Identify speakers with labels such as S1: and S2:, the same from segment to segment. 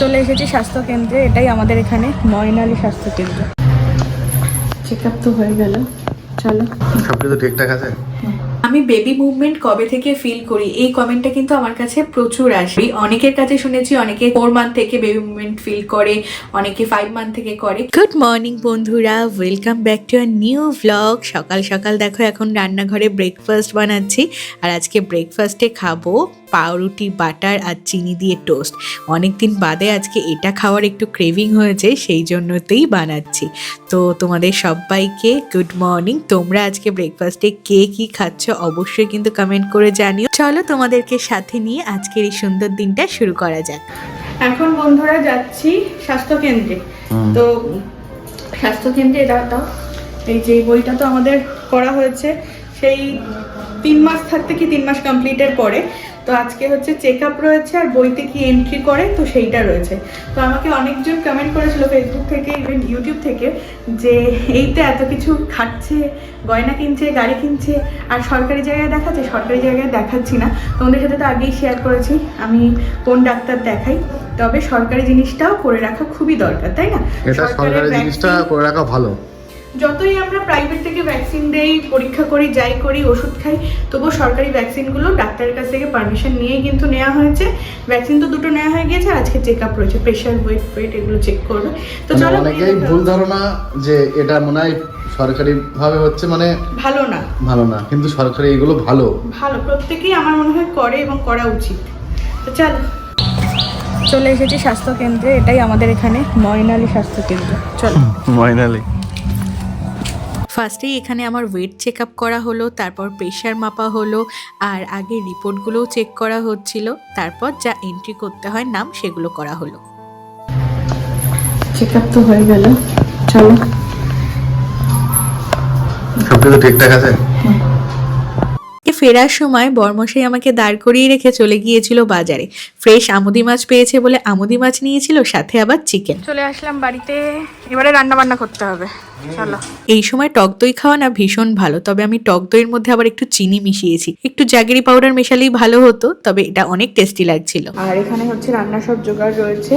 S1: চলে এসেছি স্বাস্থ্য কেন্দ্রে এটাই আমাদের এখানে ময়নালি স্বাস্থ্য কেন্দ্র চেক আপ তো হয়ে গেল চলো।
S2: সব কিছু ঠিকঠাক আছে?
S1: আমি বেবি মুভমেন্ট কবে থেকে ফিল করি? এই কমেন্টটা কিন্তু আমার কাছে প্রচুর আসে। অনেকের কাছে শুনেছি, অনেকে ফোর মান্থ থেকে বেবি মুভমেন্ট ফিল করে, অনেকে ফাইভ মান্থ থেকে করে। গুড মর্নিং বন্ধুরা। Welcome back to our new vlog সকাল সকাল দেখো, এখন রান্নাঘরে ব্রেকফাস্ট বানাচ্ছি। আর আজকে ব্রেকফাস্টে খাব পাউরুটি, বাটার আর চিনি দিয়ে টোস্ট অনেকদিন বাদে আজকে এটা খাওয়ার একটু ক্রেভিং হয়েছে, সেই জন্যতেই বানাচ্ছি। তো তোমাদের সবাইকে গুড মর্নিং তোমরা আজকে ব্রেকফাস্টে কে কী খাচ্ছ? অবশ্যই কিন্তু কমেন্ট করে জানিও। চলো তোমাদেরকে সাথে নিয়ে আজকের এই সুন্দর দিনটা শুরু করা যাক। এখন বন্ধুরা যাচ্ছি
S2: স্বাস্থ্যকেন্দ্রে।
S1: তো স্বাস্থ্যকেন্দ্রে এটা দাও এই যে বইটা তো আমাদের করা হয়েছে সেই তিন মাস থাকতে কি তিন মাস কমপ্লিটের পরে। তো আজকে হচ্ছে চেক আপ রয়েছে আর বইতে কি এন্ট্রি করে তো সেইটা রয়েছে। তো আমাকে অনেকজন কমেন্ট করেছিল ফেসবুক থেকে ইভেন ইউটিউব থেকে যে এইতে এত কিছু খাচ্ছে গয়না কিনছে গাড়ি কিনছে আর সরকারি জায়গায় দেখাচ্ছে সরকারি জায়গায় দেখাচ্ছি না। তোমাদের সাথে তো আগেই শেয়ার করেছি আমি কোন ডাক্তার দেখাই তবে সরকারি জিনিসটাও করে রাখা খুবই দরকার তাই না?
S2: এটা সরকারি জিনিসটা করে রাখা ভালো।
S1: যতই আমরা প্রাইভেট থেকে ভ্যাকসিন দেই পরীক্ষা করি যাই করি ওষুধ খাই তবুও সরকারি ভ্যাকসিনগুলো ডাক্তারের কাছ থেকে পারমিশন নিয়েই কিন্তু নেওয়া হয়েছে। ভ্যাকসিন তো দুটো নেওয়া হয়ে গেছে আজকে চেক আপ রয়েছে প্রেশার ওয়েট ওয়েট এগুলো চেক করবে। তো
S2: মানে
S1: চলো
S2: অনেকেই ভুল ধারণা যে এটা মনে হয় সরকারি ভাবে হচ্ছে মানে
S1: ভালো না।
S2: ভালো না কিন্তু সরকারি এগুলো ভালো।
S1: ভালো প্রত্যেকেই আমার মনে হয় করে এবং করা উচিত। তো চলো। চলে এসেছি স্বাস্থ্য কেন্দ্রে এটাই আমাদের এখানে ময়নালি স্বাস্থ্য কেন্দ্র। চলো।
S2: মাইনালি
S3: ফার্স্টেই এখানে আমার ওয়েট চেক আপ করা হলো তারপর প্রেশার মাপা হলো আর আগে রিপোর্টগুলোও চেক করা হচ্ছিল তারপর যা এন্ট্রি করতে হয় নাম সেগুলো করা হলো।
S1: চেক আপ তো হয়ে গেল চলো।
S2: ঠিকঠাক আছে?
S3: ফেরার সময় বর্মশাই আমাকে দাঁড় করিয়ে রেখে চলে গিয়েছিল বাজারে। ফ্রেশ আমুদি মাছ পেয়েছে বলে আমুদি মাছ নিয়েছিল সাথে আবার চিকেন।
S1: চলে আসলাম বাড়িতে এবারে রান্না বান্না করতে হবে। চলো।
S3: এই সময় টক দই খাওয়া না ভীষণ ভালো তবে আমি টক দইয়ের মধ্যে আবার একটু চিনি মিশিয়েছি। একটু জাগেরি পাউডার মেশালেই ভালো হতো তবে এটা অনেক টেস্টি লাগছিল।
S1: আর এখানে হচ্ছে রান্না সব জোগাড় রয়েছে।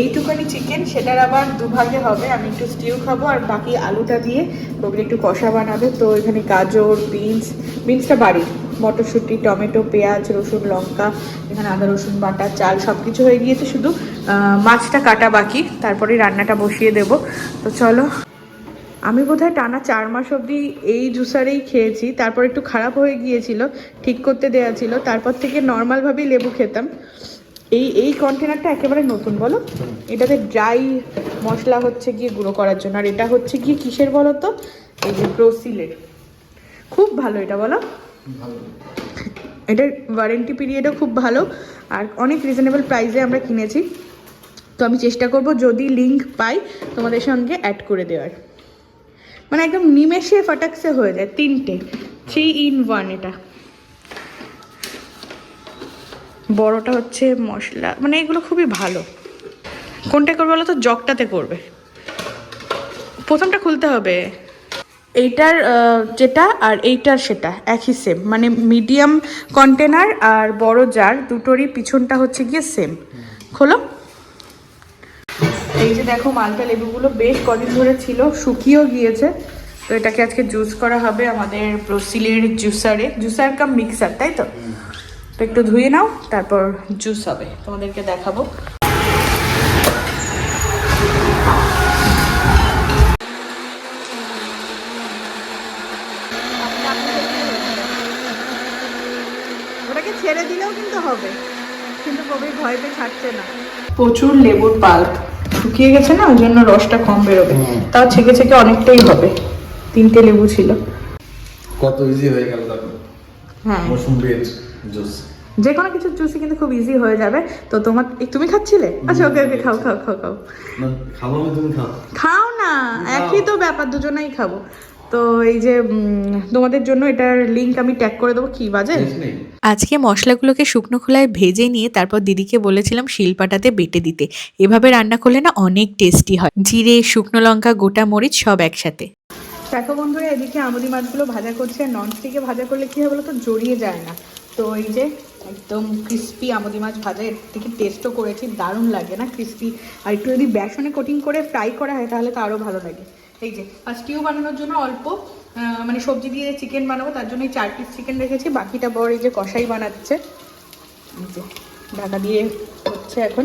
S1: এইটুকানি চিকেন সেটার আবার দুভাগে হবে। আমি একটু স্টিউ খাব আর বাকি আলুটা দিয়ে ওগুলো একটু কষা বানাবে। তো এখানে গাজর বিনস বিনসটা বাড়ি মটরশুঁটি, টমেটো, পেঁয়াজ, রসুন, লঙ্কা, এখানে আদা, রসুন বাটা, চাল সব কিছু হয়ে গিয়েছে, শুধু মাছটা কাটা বাকি, তারপরে রান্নাটা বসিয়ে দেব। তো চলো, আমি বোধহয় টানা চার মাস অবধি এই জুসারেই খেয়েছি, তারপর একটু খারাপ হয়ে গিয়েছিল, ঠিক করতে দেওয়া ছিল, তারপর থেকে নর্মালভাবেই লেবু খেতাম। এই এই কন্টেনারটা একেবারে নতুন, বলো? এটাতে ড্রাই মশলা হচ্ছে গিয়ে গুঁড়ো করার জন্য, আর এটা হচ্ছে গিয়ে কিসের বলো তো এই যে ব্রোসিলের খুব ভালো এটা, বলো? এটার ওয়ারেন্টি পিরিয়ডও খুব ভালো আর অনেক রিজনেবল প্রাইসে আমরা কিনেছি। তো আমি চেষ্টা করব যদি লিংক পাই তোমাদের সঙ্গে অ্যাড করে দেওয়ার। মানে একদম নিমেষে ফটাকসে হয়ে যায়, তিনটে। থ্রি ইন ওয়ান এটা। বড়টা হচ্ছে মশলা মানে এগুলো খুবই ভালো। কোনটা করবে বলো তো? জগটাতে করবে। প্রথমটা খুলতে হবে। এইটার যেটা আর এইটার সেটা, একই সেম মানে মিডিয়াম কন্টেনার আর বড় জার দুটোরই পিছনটা হচ্ছে গিয়ে সেম খোলো। এই যে দেখো মালটা লেবুগুলো বেশ কদিন ধরে ছিল, শুকিয়েও গিয়েছে। তো এটাকে আজকে জুস করা হবে আমাদের প্রসিলের জুসারে জুসার কাম মিক্সার তাই তো? তো একটু ধুয়ে নাও, তারপর জুস হবে। তোমাদেরকে দেখাবো। ওটাকে ছেড়ে দিলেও কিন্তু হবে। কিন্তু কবি ভয় পেয়ে ছাড়ছে না। প্রচুর লেবুর পাল্প শুকিয়ে গেছে না ওই জন্য রসটা কম বেরোবে। তাও ছেঁকে ছেঁকে অনেকটাই হবে। তিনটে লেবু ছিল।
S2: কত ইজি হয়ে গেল দেখো
S1: হ্যাঁ।
S2: মৌসুম্বির জুস।
S1: যে কোনো কিছু জুসই কিন্তু খুব ইজি হয়ে যাবে। তো তোমার তুমি খাচ্ছিলে? আচ্ছা ওকে ওকে খাও খাও খাও খাও।
S2: খাব তুমি খাও।
S1: খাও না একই তো ব্যাপার দুজনেই খাব। তো এই যে তোমাদের জন্য এটার লিংক আমি ট্যাগ করে দেবো কি বাজে?
S3: আজকে মশলাগুলোকে শুকনো খোলায় ভেজে নিয়ে তারপর দিদিকে বলেছিলাম শিলপাটাতে বেটে দিতে। এভাবে রান্না করলে না অনেক টেস্টি হয়। জিরে শুকনো লঙ্কা গোটা মরিচ সব একসাথে।
S1: দেখো বন্ধুরা এদিকে আমুদি মাছগুলো ভাজা করছে। ননস্টিকে ভাজা করলে কি হবে বলো তো জড়িয়ে যায় না। তো এই যে একদম ক্রিস্পি আমদি মাছ ভাজা এর থেকে টেস্টও করেছি। দারুণ লাগে না ক্রিস্পি আর একটু যদি বেসনে কোটিং করে ফ্রাই করা হয় তাহলে তো আরও ভালো লাগে। এই যে, আর স্টিউ বানানোর জন্য অল্প মানে সবজি দিয়ে চিকেন বানাবো, তার জন্য চার পিস চিকেন রেখেছি, বাকিটা বর এই যে কষাই বানাচ্ছে। ঢাকা দিয়ে হচ্ছে এখন।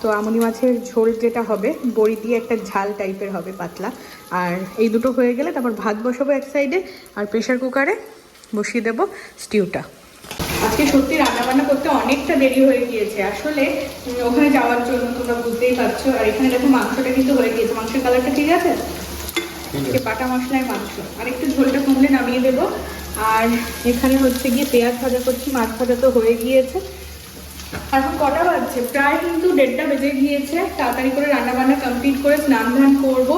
S1: তো আমনি মাছের ঝোল যেটা হবে, বড়ি দিয়ে একটা ঝাল টাইপের হবে পাতলা। আর এই দুটো হয়ে গেলে তারপর ভাত বসাবো এক সাইডে আর প্রেশার কুকারে বসিয়ে দেবো স্টিউটা আজকে সত্যি রান্নাবান্না করতে অনেকটা দেরি হয়ে গিয়েছে। আসলে ওখানে যাওয়ার জন্য তোমরা বুঝতেই পারছ। আর এখানে দেখো মাংসটা কিন্তু হয়ে গিয়েছে। মাংসের কালারটা ঠিক আছে? আজকে পাটা মশলায় মাংস। আর একটু ঝোলটা কমলে নামিয়ে দেবো। আর এখানে হচ্ছে গিয়ে পেঁয়াজ ভাজা করছি মাছ ভাজা তো হয়ে গিয়েছে। এখন কটা বাজছে? প্রায় কিন্তু দেড়টা বেজে গিয়েছে। তাড়াতাড়ি করে রান্না বান্না কমপ্লিট করে স্নান ধান করব।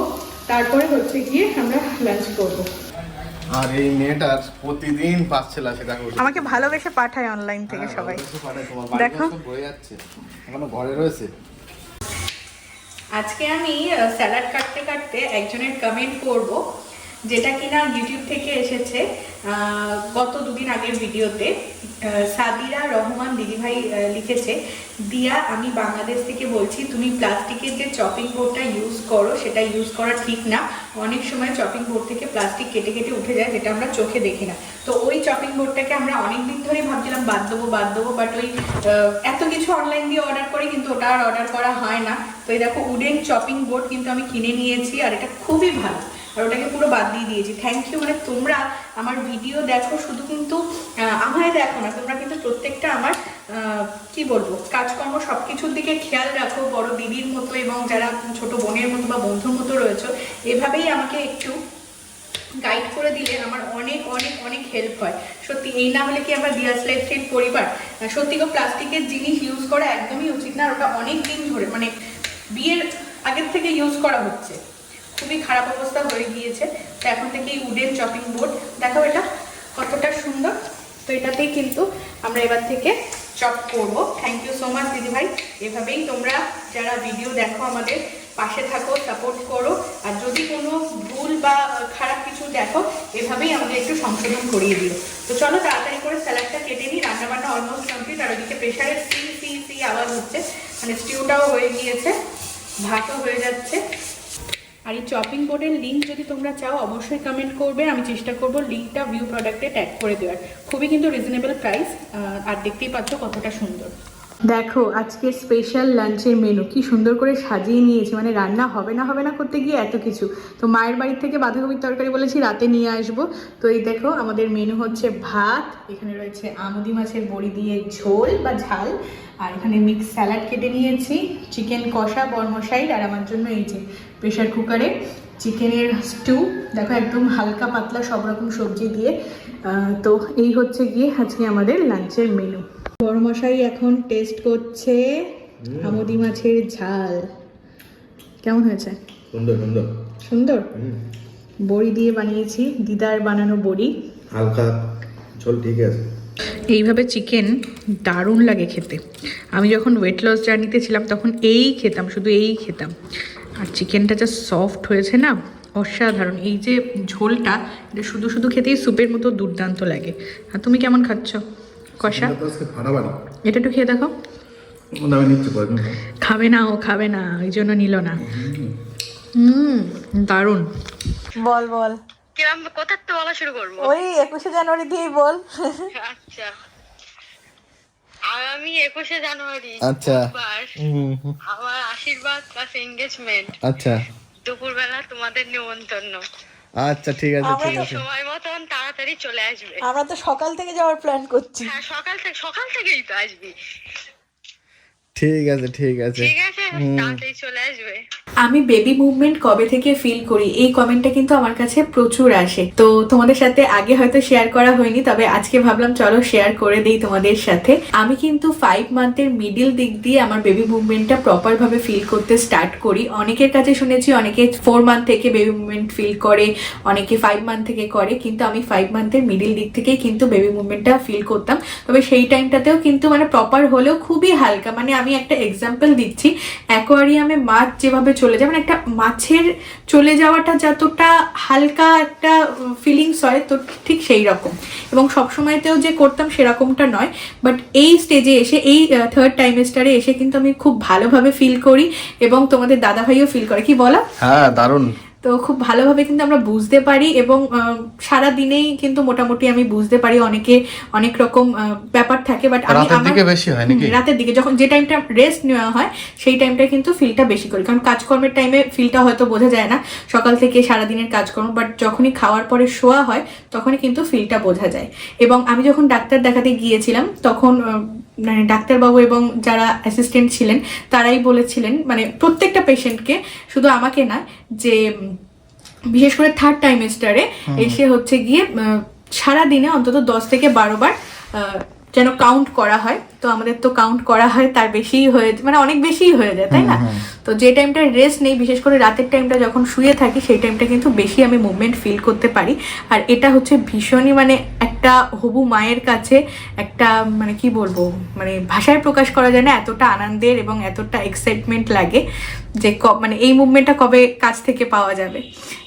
S1: তারপরে হচ্ছে গিয়ে আমরা লাঞ্চ করব।
S2: আর এই মেয়েটার প্রতিদিন পাচ্ছে লাসে দেখো
S1: আমাকে ভালোবেসে পাঠায় অনলাইন থেকে সবাই। দেখো।
S2: দেখো বয়ে যাচ্ছে। এখনও ঘরে রয়েছে?
S1: আজকে আমি স্যালাড কাটতে কাটতে একজনের কমেন্ট করব। যেটা কিনা ইউটিউব থেকে এসেছে গত দুদিন আগের ভিডিওতে সাদিরা রহমান দিদিভাই লিখেছে, দিয়া, আমি বাংলাদেশ থেকে বলছি, তুমি প্লাস্টিকের যে চপিং বোর্ডটা ইউজ করো, সেটা ইউজ করা ঠিক না। অনেক সময় চপিং বোর্ড থেকে প্লাস্টিক কেটে কেটে উঠে যায়, যেটা আমরা চোখে দেখি না। তো ওই চপিং বোর্ডটাকে আমরা অনেক দিন ধরেই ভাবছিলাম, বাদ দেবো বাদ দেবো। বাট ওই এত কিছু অনলাইন দিয়ে অর্ডার করি, কিন্তু ওটা আর অর্ডার করা হয় না। তো এই দেখো, উডেন চপিং বোর্ড কিন্তু আমি কিনে নিয়েছি, আর এটা খুবই ভালো। আর ওটাকে পুরো বাদ দিয়ে দিয়েছি। থ্যাংক ইউ মানে তোমরা আমার ভিডিও দেখো, শুধু কিন্তু আমায় দেখো না, তোমরা কিন্তু প্রত্যেকটা আমার কি বলব, কাজকর্ম সব কিছুর দিকে খেয়াল রাখো, বড় দিদির মতো এবং যারা ছোট বোনের মতো বা বন্ধুর মতো রয়েছে, এভাবেই আমাকে একটু গাইড করে দিলে আমার অনেক অনেক অনেক হেল্প হয়। সত্যি, এই না হলে কি আমরা দিয়াস লাইফ পরিবার সত্যি গো, প্লাস্টিকের জিনিস ইউজ করা একদমই উচিত না ওটা অনেক দিন ধরে মানে বিয়ের আগের থেকে ইউজ করা হচ্ছে। খুবই খারাপ অবস্থা হয়ে গিয়েছে। তো এখন থেকে এই উডেন চপিং বোর্ড দেখো এটা, কতটা সুন্দর। তো এটাতেই কিন্তু আমরা এবার থেকে চপ করব। থ্যাংক ইউ সো মাচ দিদিভাই। এভাবেই তোমরা যারা ভিডিও দেখো আমাদের, পাশে থাকো সাপোর্ট করো। আর যদি কোনো ভুল বা খারাপ কিছু দেখো, এভাবেই আমাদের একটু সংশোধন করিয়ে দিও। তো চলো তাড়াতাড়ি করে স্যালাডটা কেটে নিই। রান্নাবান্না অলমোস্ট কমপ্লিট আর ওদিকে প্রেশারের সি সি সি আওয়াজ হচ্ছে। মানে স্টিউটাও হয়ে গিয়েছে। ভাতও হয়ে যাচ্ছে। আর এই চপিং বোর্ডের লিঙ্ক যদি তোমরা চাও, অবশ্যই কমেন্ট করবে। আমি চেষ্টা করব লিঙ্কটা ভিউ প্রোডাক্টে ট্যাগ করে দেওয়ার। খুবই কিন্তু রিজনেবল প্রাইস আর দেখতেই পাচ্ছ কতটা সুন্দর। দেখো, আজকে স্পেশাল লাঞ্চের মেনু কি সুন্দর করে সাজিয়ে নিয়েছি। মানে রান্না হবে না হবে না করতে গিয়ে এত কিছু। তো মায়ের বাড়ির থেকে বাঁধাকপির তরকারি বলেছি, রাতে নিয়ে আসব। তো এই দেখো, আমাদের মেনু হচ্ছে ভাত। এখানে রয়েছে আমুদি মাছের বড়ি দিয়ে ঝোল বা ঝাল। আর এখানে মিক্স স্যালাড কেটে নিয়েছি। চিকেন কষা, বরমশাইর, আর আমার জন্য এই যে প্রেশার কুকারে চিকেনের স্টু দেখো, একদম হালকা পাতলা সব রকম সবজি দিয়ে। তো এই হচ্ছে গিয়ে আজকে আমাদের লাঞ্চের মেনু বড়মশাই এখন টেস্ট করছে আমুদি মাছের ঝাল। কেমন হয়েছে?
S2: সুন্দর সুন্দর।
S1: সুন্দর? বড়ি দিয়ে বানিয়েছি দিদার বানানো বড়ি।
S2: হালকা ঝোল ঠিক আছে।
S1: এইভাবে চিকেন দারুণ লাগে খেতে। আমি যখন ওয়েট লস জার্নিতে ছিলাম তখন এই খেতাম শুধু এই খেতাম। আর চিকেনটা যা সফট হয়েছে না অসাধারণ। এই যে ঝোলটা এটা শুধু শুধু খেতেই স্যুপের মতো দুর্দান্ত লাগে। আর তুমি কেমন খাচ্ছ? কষা। এটা একটু খেয়ে দেখো। খাবে না ও খাবে না ওই জন্য নিল না। হুম। দারুণ। বল বল।
S4: কিরম কোথা থেকে বলা শুরু করব?
S1: ওই একুশে জানুয়ারি দিয়েই বল।
S4: আচ্ছা। আমি একুশে জানুয়ারি
S2: আচ্ছা।
S4: আমার আশীর্বাদ প্লাস এঙ্গেজমেন্ট
S2: আচ্ছা।
S4: দুপুরবেলা তোমাদের নিমন্ত্রণ।
S2: আচ্ছা ঠিক আছে ঠিক আছে।
S4: সময় মতন তাড়াতাড়ি চলে আসবে।
S5: আমরা তো সকাল থেকে যাওয়ার প্ল্যান করছি।
S4: হ্যাঁ সকাল থেকে সকাল থেকেই তো আসবি।
S2: ঠিক আছে ঠিক আছে।
S4: ঠিক আছে তাড়াতাড়ি চলে আসবে।
S6: আমি বেবি মুভমেন্ট কবে থেকে ফিল করি, এই কমেন্টটা কিন্তু আমার কাছে প্রচুর আসে। তো তোমাদের সাথে আগে হয়তো শেয়ার করা হয়নি, তবে আজকে ভাবলাম চলো শেয়ার করে দেই তোমাদের সাথে। আমি কিন্তু ফাইভ মান্থের মিডিল দিক দিয়ে আমার বেবি মুভমেন্টটা প্রপার ভাবে ফিল করতে স্টার্ট করি। অনেকের কাছে শুনেছি, অনেকে ফোর মান্থ থেকে বেবি মুভমেন্ট ফিল করে, অনেকে ফাইভ মান্থ থেকে করে, কিন্তু আমি ফাইভ মান্থের মিডিল দিক থেকেই কিন্তু বেবি মুভমেন্টটা ফিল করতাম। তবে সেই টাইমটাতেও কিন্তু মানে প্রপার হলেও খুবই হালকা মানে আমি একটা এক্সাম্পল দিচ্ছি। অ্যাকোয়ারিয়ামে মাছ যেভাবে চলে
S1: চলে যায়। মানে একটা মাছের চলে যাওয়াটা যতটা হালকা একটা ফিলিংস হয়, তো ঠিক সেই রকম এবং সবসময়তেও যে করতাম সেরকমটা নয়। বাট এই স্টেজে এসে, এই থার্ড টাইমেস্টারে এসে কিন্তু আমি খুব ভালোভাবে ফিল করি এবং তোমাদের দাদাভাইও ফিল করে। কি বলা?
S2: হ্যাঁ দারুণ।
S1: তো খুব ভালোভাবে কিন্তু আমরা বুঝতে পারি এবং সারা দিনেই কিন্তু মোটামুটি আমি বুঝতে পারি অনেকে অনেক রকম ব্যাপার থাকে বাট আমি
S2: দিকে বেশি হয় নাকি?
S1: রাতের দিকে যখন যে টাইমটা রেস্ট নেওয়া হয় সেই টাইমটা কিন্তু ফিলটা বেশি করি কারণ কাজকর্মের টাইমে ফিলটা হয়তো বোঝা যায় না সকাল থেকে সারা দিনের কাজকর্ম বাট যখনই খাওয়ার পরে শোয়া হয় তখনই কিন্তু ফিলটা বোঝা যায় এবং আমি যখন ডাক্তার দেখাতে গিয়েছিলাম তখন মানে ডাক্তারবাবু এবং যারা অ্যাসিস্ট্যান্ট ছিলেন তারাই বলেছিলেন মানে প্রত্যেকটা পেশেন্টকে শুধু আমাকে না যে বিশেষ করে থার্ড টাইমেস্টারে এসে হচ্ছে গিয়ে সারা দিনে অন্তত দশ থেকে বারো বার যেন কাউন্ট করা হয়। তো আমাদের তো কাউন্ট করা হয় তার বেশিই হয়ে মানে অনেক বেশিই হয়ে যায় তাই না? তো যে টাইমটা রেস্ট নেই বিশেষ করে রাতের টাইমটা যখন শুয়ে থাকি সেই টাইমটা কিন্তু বেশি আমি মুভমেন্ট ফিল করতে পারি। আর এটা হচ্ছে ভীষণই মানে একটা হবু মায়ের কাছে একটা মানে কি বলব মানে ভাষায় প্রকাশ করা যায় না এতটা আনন্দের এবং এতটা এক্সাইটমেন্ট লাগে যে ক- মানে এই মুভমেন্টটা কবে কাছ থেকে পাওয়া যাবে।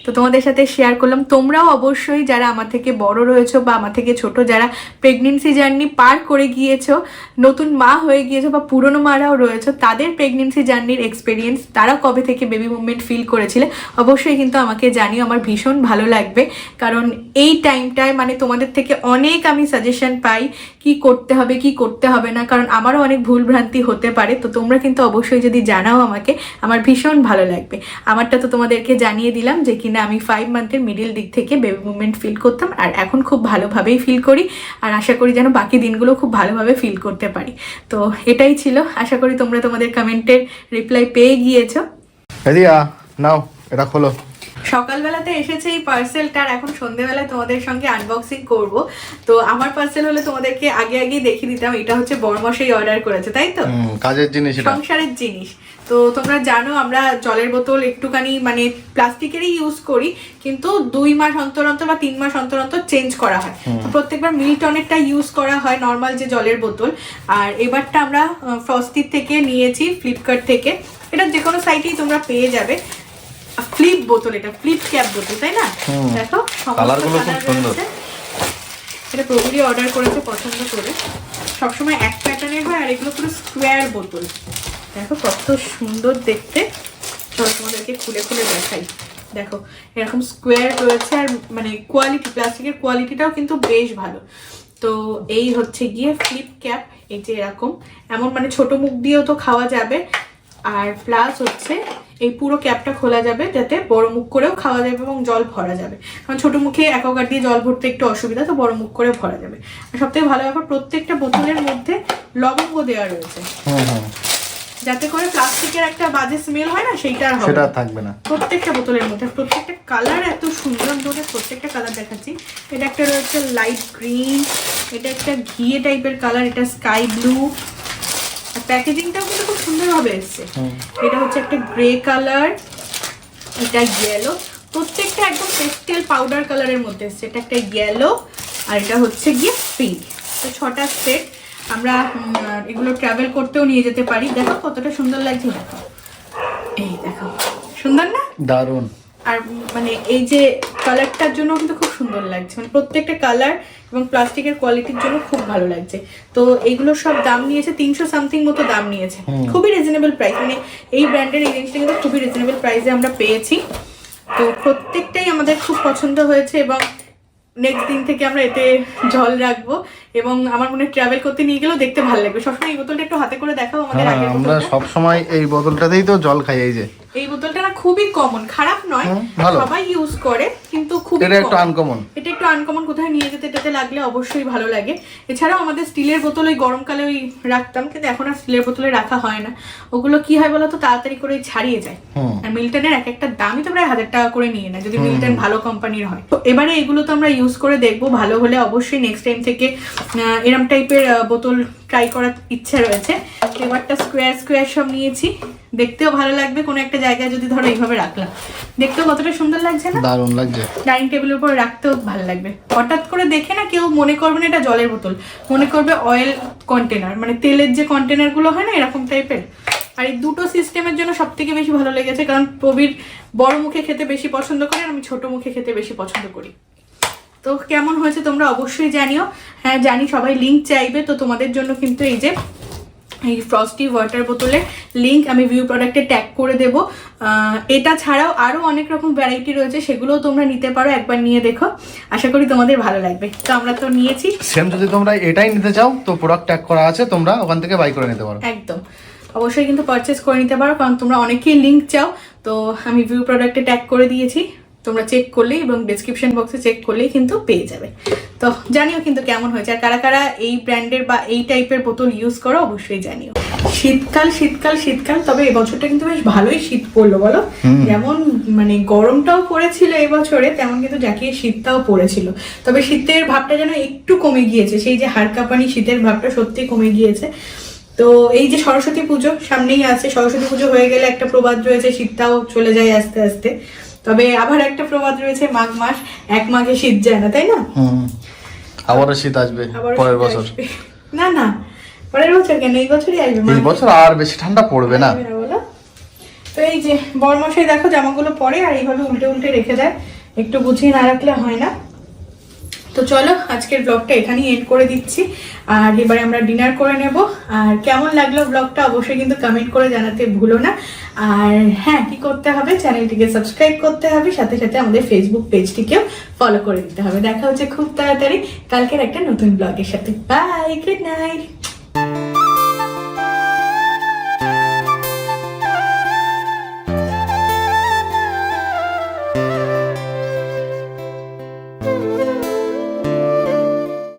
S1: তো তোমাদের সাথে শেয়ার করলাম। তোমরাও অবশ্যই যারা আমার থেকে বড় রয়েছো বা আমার থেকে ছোট যারা প্রেগনেন্সি জার্নি পার করে গিয়েছো নতুন মা হয়ে গিয়েছো বা পুরনো মারাও রয়েছে, তাদের প্রেগনেন্সি জার্নির এক্সপিরিয়েন্স তারা কবে থেকে বেবি মুভমেন্ট ফিল করেছিলে, অবশ্যই কিন্তু আমাকে জানিও, আমার ভীষণ ভালো লাগবে। কারণ এই টাইমটায় মানে তোমাদের থেকে অনেক আমি সাজেশন পাই কি করতে হবে, কি করতে হবে না, কারণ আমারও অনেক ভুল ভ্রান্তি হতে পারে। তো তোমরা কিন্তু অবশ্যই যদি জানাও আমাকে, আমার ভীষণ ভালো লাগবে। আমারটা তো তোমাদেরকে জানিয়ে দিলাম যে কিনা আমি ফাইভ মান্থের মিডিল দিক থেকে বেবি মুভমেন্ট ফিল করতাম আর এখন খুব ভালোভাবেই ফিল করি আর আশা করি যেন বাকি দিনগুলো খুব ভালোভাবে ফিল করতে পারি। তো এটাই ছিল। আশা করি তোমরা তোমাদের কমেন্টের রিপ্লাই পেয়ে গিয়েছো।
S2: নাও, এটা খোলো।
S1: সকালবেলাতে এসেছে এই পার্সেলটা আর এখন সন্ধেবেলায় তোমাদের সঙ্গে আনবক্সিং করব। তো আমার পার্সেল হলে তোমাদেরকে আগে আগে দেখিয়ে দিতাম এটা হচ্ছে বড়মশাই অর্ডার করেছে তাই তো?
S2: কাজের জিনিস এটা।
S1: সংসারের জিনিস। তো তোমরা জানো আমরা জলের বোতল একটুখানি মানে প্লাস্টিকেরই ইউজ করি কিন্তু দুই মাস অন্তর অন্তর বা তিন মাস অন্তর অন্তর চেঞ্জ করা হয়। তো প্রত্যেকবার মিল্টনেরটা ইউজ করা হয় নর্মাল যে জলের বোতল। আর এবারটা আমরা ফ্রস্টির থেকে নিয়েছি ফ্লিপকার্ট থেকে। এটা যে কোনো সাইটেই তোমরা পেয়ে যাবে। ফ্লিপ বোতল এটা ফ্লিপ ক্যাপ বোতল তাই না? দেখো
S2: কালারগুলো খুব সুন্দর।
S1: এটা প্রভুরি অর্ডার করেছে পছন্দ করে। সবসময় এক প্যাটার্নের হয় আর এগুলো পুরো স্কোয়ার বোতল। দেখো কত সুন্দর দেখতে। চলো তোমাদেরকে খুলে খুলে দেখাই। দেখো এরকম স্কোয়ার রয়েছে আর মানে কোয়ালিটি প্লাস্টিকের কোয়ালিটিটাও কিন্তু বেশ ভালো। তো এই হচ্ছে গিয়ে ফ্লিপ ক্যাপ এই যে এরকম। এমন মানে ছোট মুখ দিয়েও তো খাওয়া যাবে আর প্লাস হচ্ছে এই পুরো ক্যাপটা খোলা যাবে যাতে বড় মুখ করেও খাওয়া যাবে এবং জল ভরা যাবে। কারণ ছোট মুখে অ্যাকোয়াগার্ড দিয়ে জল ভরতে একটু অসুবিধা তো বড় মুখ করে ভরা যাবে। আর সবথেকে ভালো ব্যাপার প্রত্যেকটা বোতলের মধ্যে লবঙ্গ দেওয়া রয়েছে।
S2: হুম হুম
S1: যাতে করে প্লাস্টিকের একটা বাজে স্মেল হয় না সেইটা আর হবে
S2: সেটা থাকবে না।
S1: প্রত্যেকটা বোতলের মধ্যে প্রত্যেকটা কালার এত সুন্দর তোমাদের প্রত্যেকটা কালার দেখাচ্ছি। এটা একটা রয়েছে লাইট গ্রিন এটা একটা ঘিয়ে টাইপের কালার এটা স্কাই ব্লু আর প্যাকেজিংটাও কিন্তু খুব সুন্দরভাবে এসছে। এটা হচ্ছে একটা গ্রে কালার এটা ইয়েলো প্রত্যেকটা একদম পেস্টেল পাউডার কালারের মধ্যে এসছে। এটা একটা ইয়েলো আর এটা হচ্ছে গিয়ে পিঙ্ক তো ছটা সেট আমরা এগুলো ট্রাভেল করতেও নিয়ে যেতে পারি। দেখো কতটা সুন্দর লাগছে দেখো। এই দেখো। সুন্দর না?
S2: দারুণ।
S1: আর মানে এই যে কালারটার জন্য কিন্তু খুব সুন্দর লাগছে। মানে প্রত্যেকটা কালার এবং প্লাস্টিকের কোয়ালিটির জন্য খুব ভালো লাগছে। তো এইগুলো সব দাম নিয়েছে তিনশো সামথিং মতো দাম নিয়েছে। খুবই রিজনেবল প্রাইস মানে এই ব্র্যান্ডের এই জিনিসটা কিন্তু খুবই রিজনেবল প্রাইসে আমরা পেয়েছি। তো প্রত্যেকটাই আমাদের খুব পছন্দ হয়েছে এবং নেক্সট দিন থেকে আমরা এতে জল রাখব এবং আমার মনে ট্রাভেল করতে নিয়ে গেলেও দেখতে ভালো লাগবে। সবসময় এই বোতলটা একটু হাতে করে দেখাও আমাদের
S2: আগে
S1: আগের
S2: আমরা
S1: বোতলটা।
S2: সব সময় এই বোতলটাতেই তো জল খাই এই যে।
S1: এই বোতলটা না খুবই কমন খারাপ নয় সবাই ইউজ করে কিন্তু খুবই
S2: এটা একটু আনকমন
S1: এটা একটু আনকমন কোথায় নিয়ে যেতে টেতে লাগলে অবশ্যই ভালো লাগে। এছাড়াও আমাদের স্টিলের বোতল ওই গরমকালে ওই রাখতাম কিন্তু এখন আর স্টিলের বোতলে রাখা হয় না। ওগুলো কি হয় বলতো? তাড়াতাড়ি করে ছাড়িয়ে যায়। আর মিল্টনের এক একটা দামই তো প্রায় হাজার টাকা করে নিয়ে নেয় যদি মিল্টন ভালো কোম্পানির হয়। তো এবারে এগুলো তো আমরা ইউজ করে দেখব ভালো হলে অবশ্যই নেক্সট টাইম থেকে এরম টাইপের বোতল ট্রাই করার ইচ্ছা রয়েছে। এবারটা স্কোয়ার স্কোয়ার সব নিয়েছি। দেখতেও ভালো লাগবে কোনো একটা জায়গায় যদি ধরো এইভাবে রাখলাম। দেখতেও কতটা সুন্দর লাগছে না?
S2: দারুণ লাগছে।
S1: ডাইনিং টেবিলের উপর রাখতেও ভালো লাগবে। হঠাৎ করে দেখে না কেউ মনে করবে না এটা জলের বোতল মনে করবে অয়েল কন্টেনার মানে তেলের যে কন্টেনারগুলো হয় না এরকম টাইপের আর এই দুটো সিস্টেমের জন্য সব থেকে বেশি ভালো লেগেছে কারণ প্রবীর বড় মুখে খেতে বেশি পছন্দ করে আর আমি ছোট মুখে খেতে বেশি পছন্দ করি। তো কেমন হয়েছে তোমরা অবশ্যই জানিও। হ্যাঁ জানি সবাই লিঙ্ক চাইবে তো তোমাদের জন্য কিন্তু এই যে এই ফ্রস্টি ওয়াটার বোতলের লিঙ্ক আমি ভিউ প্রোডাক্টে ট্যাগ করে দেব। এটা ছাড়াও আরও অনেক রকম ভ্যারাইটি রয়েছে সেগুলোও তোমরা নিতে পারো একবার নিয়ে দেখো। আশা করি তোমাদের ভালো লাগবে। তো আমরা তো নিয়েছি।
S2: সেম যদি তোমরা এটাই নিতে চাও তো প্রোডাক্ট ট্যাগ করা আছে তোমরা ওখান থেকে বাই করে নিতে পারো।
S1: একদম। অবশ্যই কিন্তু পারচেস করে নিতে পারো কারণ তোমরা অনেকেই লিঙ্ক চাও। তো আমি ভিউ প্রোডাক্টে ট্যাগ করে দিয়েছি। তোমরা চেক করলেই এবং ডেসক্রিপশন বক্সে চেক করলেই কিন্তু পেয়ে যাবে। তো জানিও কিন্তু কেমন হয়েছে আর কারা কারা এই ব্র্যান্ডের বা এই টাইপের বোতল ইউজ করো অবশ্যই জানিও। শীতকাল শীতকাল শীতকাল তবে এবছরটা কিন্তু বেশ ভালোই শীত পড়ল বলো। যেমন মানে গরমটাও পড়েছিল এবছরে তেমন কিন্তু জাকিয়ে শীতটাও পড়েছিল। তবে শীতের ভাবটা যেন একটু কমে গিয়েছে সেই যে হাড়কাঁপানি শীতের ভাবটা সত্যি কমে গিয়েছে। তো এই যে সরস্বতী পুজো সামনেই আছে সরস্বতী পুজো হয়ে গেলে একটা প্রবাদ রয়েছে শীতটাও চলে যায় আস্তে আস্তে। তবে আবার একটা প্রবাদ রয়েছে মাঘ মাস এক মাঘে শীত যায় না তাই না?
S2: আবারও শীত আসবে পরের বছর।
S1: না না পরের বছর কেন? এই বছরই আসবে
S2: এই বছর আর বেশি ঠান্ডা পড়বে না।
S1: তো এই যে বরমশাই দেখো জামাগুলো পরে আর এইভাবে উল্টে উল্টে রেখে দেয়। একটু গুছিয়ে না রাখলে হয় না। তো চলো, আজকের ব্লগটা এখানেই এন্ড করে দিচ্ছি। আর এবারে আমরা ডিনার করে নেব। আর কেমন লাগল ব্লগটা অবশ্যই কিন্তু কমেন্ট করে জানাতে ভুলো না। আর হ্যাঁ কি করতে হবে? চ্যানেলটিকে সাবস্ক্রাইব করতে হবে। সাথে সাথে আমাদের ফেসবুক পেজটিকেও ফলো করে দিতে হবে। দেখা হচ্ছে খুব তাড়াতাড়ি। কালকের একটা নতুন ব্লগের সাথে। Bye good night